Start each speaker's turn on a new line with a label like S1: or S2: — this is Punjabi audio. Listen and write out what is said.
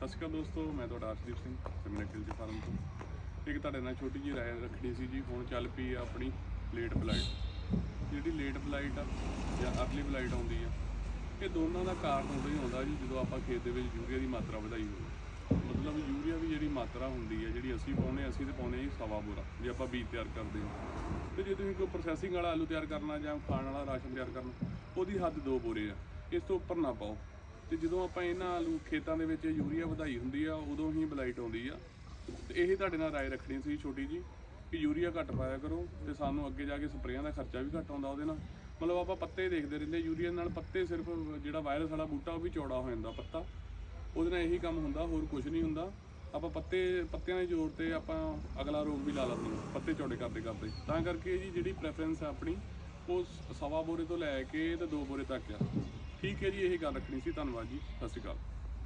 S1: ਸਤਿ ਸ਼੍ਰੀ ਅਕਾਲ ਦੋਸਤੋ, ਮੈਂ ਤੁਹਾਡਾ ਅਰਸ਼ਦੀਪ ਸਿੰਘ ਕਮਿਊਨਿਟੀ ਕਿਲਜੀ ਫਾਰਮ ਤੋਂ। ਇੱਕ ਤੁਹਾਡੇ ਨਾਲ ਛੋਟੀ ਜਿਹੀ ਰਾਏ ਰੱਖਣੀ ਸੀ ਜੀ, ਹੁਣ ਚੱਲ ਪਈ ਆ ਆਪਣੀ ਲੇਟ ਫਲਾਈਟ ਜਿਹੜੀ ਲੇਟ ਫਲਾਈਟ ਆ, ਜਾਂ ਅਰਲੀ ਫਲਾਈਟ ਆਉਂਦੀ ਆ, ਇਹ ਦੋਨਾਂ ਦਾ ਕਾਰਨ ਉਦੋਂ ਹੀ ਆਉਂਦਾ ਜੀ, ਜਦੋਂ ਆਪਾਂ ਖੇਤ ਦੇ ਵਿੱਚ ਯੂਰੀਆ ਦੀ ਮਾਤਰਾ ਵਧਾਈ ਹੋਵੇ। ਮਤਲਬ ਯੂਰੀਆ ਵੀ ਜਿਹੜੀ ਮਾਤਰਾ ਹੁੰਦੀ ਹੈ ਜਿਹੜੀ ਅਸੀਂ ਪਾਉਨੇ ਅਸੀਂ ਤੇ ਪਾਉਨੇ ਜੀ ਸਵਾ ਬੋਰਾ, ਜੇ ਆਪਾਂ ਬੀਜ ਤਿਆਰ ਕਰਦੇ ਹਾਂ ਤੇ ਜੇ ਤੁਸੀਂ ਕੋਈ ਪ੍ਰੋਸੈਸਿੰਗ ਵਾਲਾ ਆਲੂ ਤਿਆਰ ਕਰਨਾ ਜਾਂ ਖਾਣ ਵਾਲਾ ਰਾਸ਼ਨ ਤਿਆਰ ਕਰਨਾ, ਉਹਦੀ ਹੱਦ ਦੋ ਬੋਰੇ ਆ। ਇਸ ਤੋਂ ਉੱਪਰ ਨਾ ਪਾਓ। ਤੇ ਜਦੋਂ ਆਪਾਂ ਇਹਨਾਂ ਆਲੂ ਖੇਤਾਂ ਦੇ ਵਿੱਚ ਯੂਰੀਆ ਵਧਾਈ ਹੁੰਦੀ ਆ, ਉਦੋਂ ਹੀ ਬਲਾਈਟ ਆਉਂਦੀ ਆ। ਤੇ ਇਹ ਤੁਹਾਡੇ ਨਾਲ ਰਾਏ ਰੱਖਣੀ ਸੀ ਛੋਟੀ ਜੀ ਕਿ ਯੂਰੀਆ ਘੱਟ ਪਾਇਆ ਕਰੋ ਤੇ ਸਾਨੂੰ ਅੱਗੇ ਜਾ ਕੇ ਸਪਰੇਆਂ ਦਾ ਖਰਚਾ ਵੀ ਘੱਟ ਆਉਂਦਾ ਉਹਦੇ ਨਾਲ। ਮਤਲਬ ਆਪਾਂ ਪੱਤੇ ਦੇਖਦੇ ਰਹਿੰਦੇ, ਯੂਰੀਆ ਨਾਲ ਪੱਤੇ ਸਿਰਫ ਜਿਹੜਾ ਵਾਇਰਸ ਵਾਲਾ ਬੂਟਾ ਉਹ ਵੀ ਚੌੜਾ ਹੋ ਜਾਂਦਾ ਪੱਤਾ। ਉਹਦੇ ਨਾਲ ਇਹੀ ਕੰਮ ਹੁੰਦਾ, ਹੋਰ ਕੁਝ ਨਹੀਂ ਹੁੰਦਾ। ਆਪਾਂ ਪੱਤੇ, ਪੱਤਿਆਂ ਦੇ ਜ਼ੋਰ ਤੇ ਆਪਾਂ ਅਗਲਾ ਰੋਗ ਵੀ ਲਾ ਲੈਂਦੇ ਪੱਤੇ ਚੌੜੇ ਕਰਦੇ ਕਰਦੇ। ਤਾਂ ਕਰਕੇ ਜੀ ਜਿਹੜੀ ਪ੍ਰੈਫਰੈਂਸ ਆ ਆਪਣੀ, ਉਹ ਸਵਾ ਬੋਰੇ ਤੋਂ ਲੈ ਕੇ ਤੇ ਦੋ ਬੋਰੇ ਤੱਕ ਆ। ਠੀਕ ਹੈ ਜੀ ਇਹ ਗੱਲ ਰੱਖਣੀ ਸੀ। ਧੰਨਵਾਦ ਜੀ। ਸਤਿ ਸ਼੍ਰੀ ਅਕਾਲ।